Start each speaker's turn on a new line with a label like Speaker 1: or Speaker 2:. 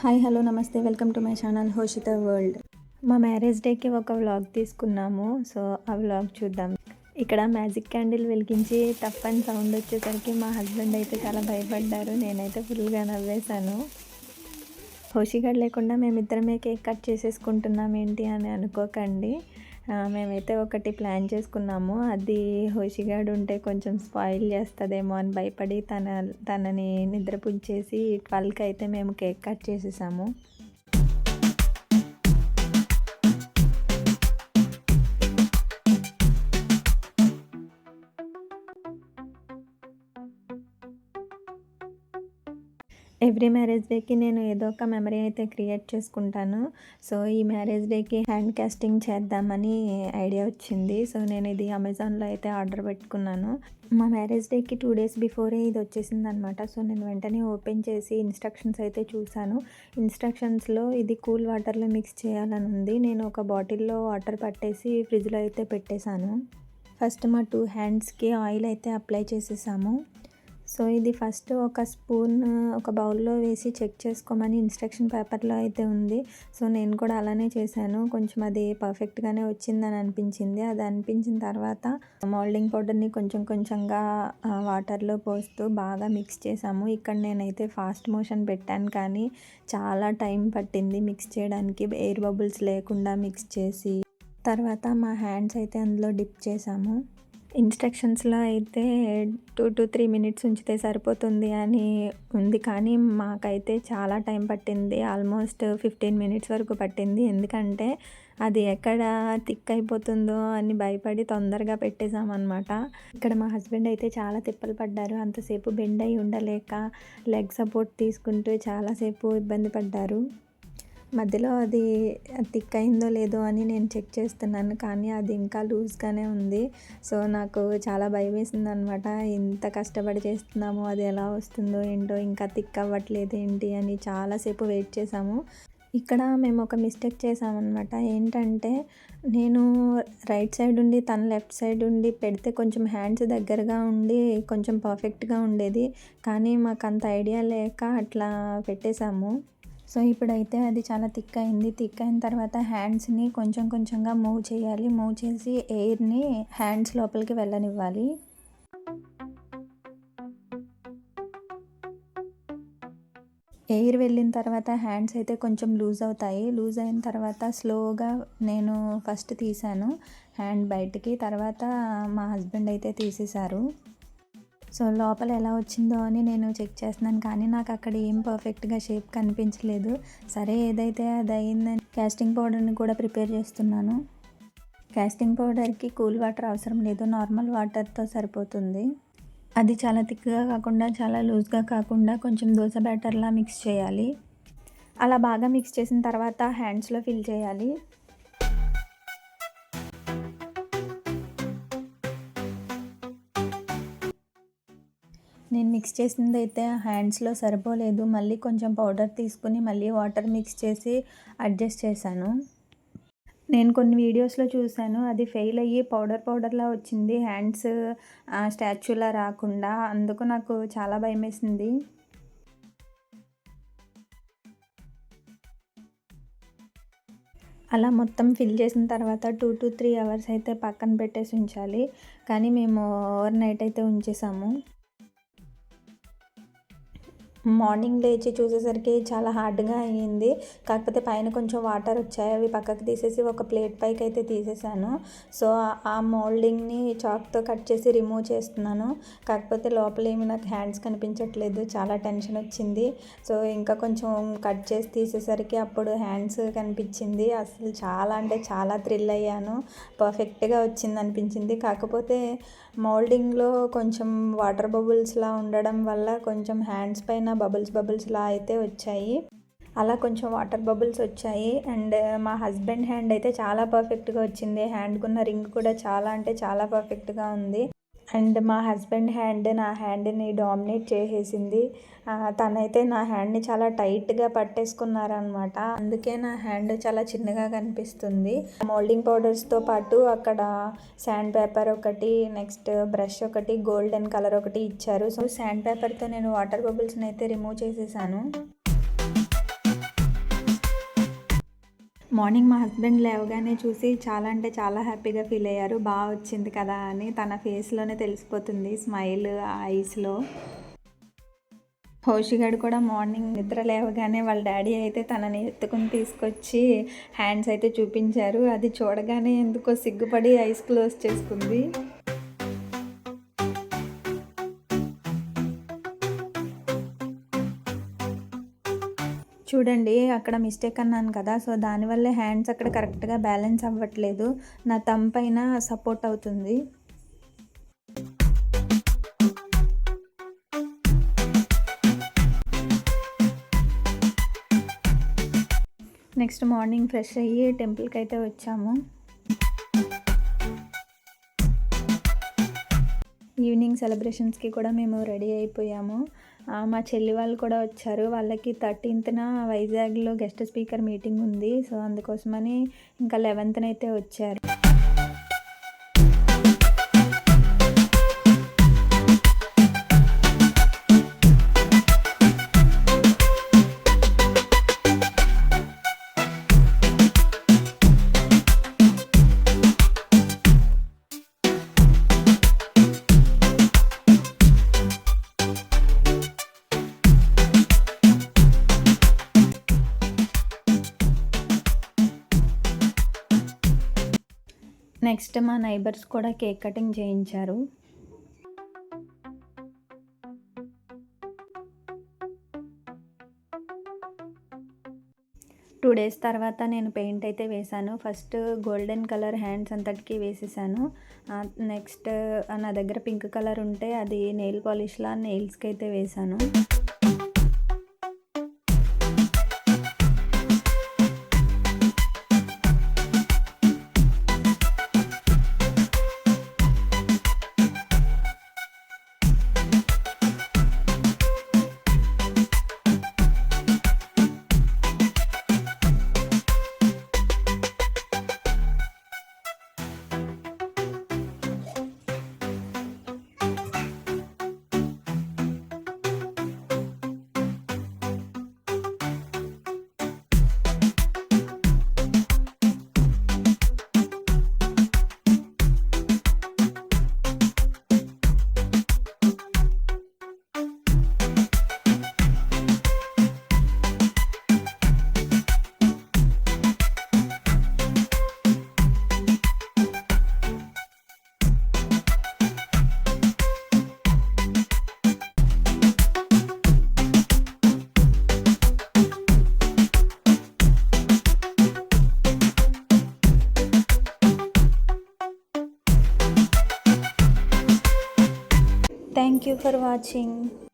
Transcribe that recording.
Speaker 1: Hi hello namaste. Welcome to my channel Hoshitha world. మా marriage డేకి ఒక vlog తీసుకున్నాము. సో ఆ వ్లాగ్ చూద్దాం. ఇక్కడ మ్యాజిక్ క్యాండిల్ వెలిగించి తప్పని సౌండ్ వచ్చేసరికి మా హస్బెండ్ అయితే చాలా భయపడ్డారు. నేనైతే ఫుల్గా నవ్వేశాను. హోషిగాడ్ లేకుండా మేమిద్దరమే కేక్ కట్ చేసేసుకుంటున్నాం ఏంటి అని అనుకోకండి. మేమైతే ఒకటి ప్లాన్ చేసుకున్నాము. అది హోషిగాడు ఉంటే కొంచెం స్పాయిల్ చేస్తుందేమో అని భయపడి తన తనని నిద్రపుంచేసి ట్వెల్వ్కి అయితే మేము కేక్ కట్ చేసేసాము. ఎవ్రీ మ్యారేజ్ డేకి నేను ఏదో ఒక మెమరీ అయితే క్రియేట్ చేసుకుంటాను. సో ఈ మ్యారేజ్ డేకి హ్యాండ్ క్యాస్టింగ్ చేద్దామని ఐడియా వచ్చింది. సో నేను ఇది అమెజాన్లో అయితే ఆర్డర్ పెట్టుకున్నాను. మా మ్యారేజ్ డేకి టూ డేస్ బిఫోరే ఇది వచ్చేసింది అనమాట సో నేను వెంటనే ఓపెన్ చేసి ఇన్స్ట్రక్షన్స్ అయితే చూశాను. ఇన్స్ట్రక్షన్స్లో ఇది కూల్ వాటర్లో మిక్స్ చేయాలని ఉంది. నేను ఒక బాటిల్లో వాటర్ పట్టేసి ఫ్రిడ్జ్లో అయితే పెట్టేశాను. ఫస్ట్ మా టూ హ్యాండ్స్కి ఆయిల్ అయితే అప్లై చేసేసాము. సో ఇది ఫస్ట్ ఒక స్పూన్ ఒక బౌల్లో వేసి చెక్ చేసుకోమని ఇన్స్ట్రక్షన్ పేపర్లో అయితే ఉంది. సో నేను కూడా అలానే చేశాను. కొంచెం అది పర్ఫెక్ట్గానే వచ్చిందని అనిపించింది. అది అనిపించిన తర్వాత మోల్డింగ్ పౌడర్ని కొంచెం కొంచెంగా వాటర్లో పోస్తూ బాగా మిక్స్ చేసాము ఇక్కడ నేనైతే ఫాస్ట్ మోషన్ పెట్టాను కానీ చాలా టైం పట్టింది మిక్స్ చేయడానికి. ఎయిర్ బబుల్స్ లేకుండా మిక్స్ చేసి తర్వాత మా హ్యాండ్స్ అయితే అందులో డిప్ చేసాము ఇన్స్ట్రక్షన్స్లో అయితే టూ టు త్రీ మినిట్స్ ఉంచితే సరిపోతుంది అని ఉంది. కానీ మాకైతే చాలా టైం పట్టింది. ఆల్మోస్ట్ ఫిఫ్టీన్ మినిట్స్ వరకు పట్టింది. ఎందుకంటే అది ఎక్కడ థిక్ అయిపోతుందో అని భయపడి తొందరగా పెట్టేశామన్నమాట. ఇక్కడ మా హస్బెండ్ అయితే చాలా తిప్పలు పడ్డారు. అంతసేపు బెండ్ అయి ఉండలేక లెగ్ సపోర్ట్ తీసుకుంటూ చాలాసేపు ఇబ్బంది పడ్డారు. మధ్యలో అది థిక్ అయిందో లేదో అని నేను చెక్ చేస్తున్నాను కానీ అది ఇంకా లూజ్గానే ఉంది. సో నాకు చాలా భయం వేసింది అనమాట ఇంత కష్టపడి చేస్తున్నాము అది ఎలా వస్తుందో ఏంటో ఇంకా థిక్ అవ్వట్లేదు ఏంటి అని చాలాసేపు వెయిట్ చేసాము ఇక్కడ మేము ఒక మిస్టేక్ చేసామన్నమాట ఏంటంటే నేను రైట్ సైడ్ ఉండి తన లెఫ్ట్ సైడ్ ఉండి పెడితే కొంచెం హ్యాండ్స్ దగ్గరగా ఉండి కొంచెం పర్ఫెక్ట్గా ఉండేది. కానీ మాకు అంత ఐడియా లేక అట్లా పెట్టేశాము. సో ఇప్పుడైతే అది చాలా థిక్ అయింది థిక్ అయిన తర్వాత హ్యాండ్స్ని కొంచెం కొంచెంగా మూవ్ చేయాలి. మూవ్ చేసి ఎయిర్ని హ్యాండ్స్ లోపలికి వెళ్ళనివ్వాలి. ఎయిర్ వెళ్ళిన తర్వాత హ్యాండ్స్ అయితే కొంచెం లూజ్ అవుతాయి. లూజ్ అయిన తర్వాత స్లోగా నేను ఫస్ట్ తీసాను హ్యాండ్ బయటికి. తర్వాత మా హస్బెండ్ అయితే తీసేశారు. సో లోపల ఎలా వచ్చిందో అని నేను చెక్ చేస్తున్నాను కానీ నాకు అక్కడ ఏం పర్ఫెక్ట్గా షేప్ కనిపించలేదు. సరే ఏదైతే అది అయిందని క్యాస్టింగ్ పౌడర్ని కూడా ప్రిపేర్ చేస్తున్నాను. క్యాస్టింగ్ పౌడర్కి కూల్ వాటర్ అవసరం లేదు నార్మల్ వాటర్తో సరిపోతుంది. అది చాలా థిక్గా కాకుండా చాలా లూజ్గా కాకుండా కొంచెం దోశ బ్యాటర్లా మిక్స్ చేయాలి. అలా బాగా మిక్స్ చేసిన తర్వాత హ్యాండ్స్లో ఫిల్ చేయాలి. నేను మిక్స్ చేసింది అయితే హ్యాండ్స్లో సరిపోలేదు. మళ్ళీ కొంచెం పౌడర్ తీసుకుని మళ్ళీ వాటర్ మిక్స్ చేసి అడ్జస్ట్ చేశాను. నేను కొన్ని వీడియోస్లో చూశాను. అది ఫెయిల్ అయ్యి పౌడర్ పౌడర్లా వచ్చింది. హ్యాండ్స్ స్టాచ్యూలా రాకుండా అందుకు నాకు చాలా భయం వేసింది. అలా మొత్తం ఫిల్ చేసిన తర్వాత టూ టు త్రీ అవర్స్ అయితే పక్కన పెట్టేసి ఉంచాలి. కానీ మేము ఓవర్ నైట్ అయితే ఉంచేసాము. మార్నింగ్ లేచి చూసేసరికి చాలా హార్డ్గా అయ్యింది కాకపోతే పైన కొంచెం వాటర్ వచ్చాయి. అవి పక్కకు తీసేసి ఒక ప్లేట్ పైకి అయితే తీసేసాను. సో ఆ మోల్డింగ్ని చాక్తో కట్ చేసి రిమూవ్ చేస్తున్నాను. కాకపోతే లోపల ఏమి నాకు హ్యాండ్స్ కనిపించట్లేదు. చాలా టెన్షన్ వచ్చింది. సో ఇంకా కొంచెం కట్ చేసి తీసేసరికి అప్పుడు హ్యాండ్స్ కనిపించింది. అసలు చాలా అంటే చాలా థ్రిల్ అయ్యాను. పర్ఫెక్ట్గా వచ్చింది అనిపించింది. కాకపోతే మోల్డింగ్లో కొంచెం వాటర్ బబుల్స్లా ఉండడం వల్ల కొంచెం హ్యాండ్స్ పైన బబుల్స్ బబుల్స్లా అయితే వచ్చాయి. అలా కొంచెం వాటర్ బబుల్స్ వచ్చాయి. అండ్ మా హస్బెండ్ హ్యాండ్ అయితే చాలా పర్ఫెక్ట్గా వచ్చింది. హ్యాండ్కున్న రింగ్ కూడా చాలా అంటే చాలా పర్ఫెక్ట్గా ఉంది. అండ్ మా హస్బెండ్ హ్యాండ్ నా హ్యాండ్ని డామినేట్ చేసేసింది. తనైతే నా హ్యాండ్ని చాలా టైట్గా పట్టేసుకున్నారనమాట అందుకే నా హ్యాండ్ చాలా చిన్నగా కనిపిస్తుంది. మోల్డింగ్ పౌడర్స్తో పాటు అక్కడ శాండ్ పేపర్ ఒకటి నెక్స్ట్ బ్రష్ ఒకటి గోల్డెన్ కలర్ ఒకటి ఇచ్చారు. సో శాండ్ పేపర్తో నేను వాటర్ బబుల్స్ని అయితే రిమూవ్ చేసేసాను. మార్నింగ్ మా హస్బెండ్ లేవగానే చూసి చాలా అంటే చాలా హ్యాపీగా ఫీల్ అయ్యారు. బాగా వచ్చింది కదా అని తన ఫేస్లోనే తెలిసిపోతుంది స్మైల్ ఐస్లో. హోషిగాడు కూడా మార్నింగ్ నిద్ర లేవగానే వాళ్ళ డాడీ అయితే తనని ఎత్తుకుని తీసుకొచ్చి హ్యాండ్స్ అయితే చూపించారు. అది చూడగానే ఎందుకో సిగ్గుపడి ఐస్ క్లోజ్ చేసుకుంది. చూడండి అక్కడ మిస్టేక్ అన్నాను కదా సో దానివల్ల హ్యాండ్స్ అక్కడ కరెక్ట్గా బ్యాలెన్స్ అవ్వట్లేదు. నా తమ్ పైన సపోర్ట్ అవుతుంది. నెక్స్ట్ మార్నింగ్ ఫ్రెష్ అయ్యి టెంపుల్కి అయితే వచ్చాము. ఈవినింగ్ సెలబ్రేషన్స్కి కూడా మేము రెడీ అయిపోయాము. మా చెల్లి వాళ్ళు కూడా వచ్చారు. వాళ్ళకి థర్టీన్త్న వైజాగ్లో గెస్ట్ స్పీకర్ మీటింగ్ ఉంది. సో అందుకోసమని ఇంకా లెవెన్త్న అయితే వచ్చారు. నెక్స్ట్ మా నైబర్స్ కూడా కేక్ కటింగ్ చేయించారు. టూ డేస్ తర్వాత నేను పెయింట్ అయితే వేశాను. ఫస్ట్ గోల్డెన్ కలర్ హ్యాండ్స్ అంతటికి వేసేసాను. నెక్స్ట్ నా దగ్గర పింక్ కలర్ ఉంటే అది నెయిల్ పాలిష్లా నెయిల్స్కి అయితే వేశాను. For watching.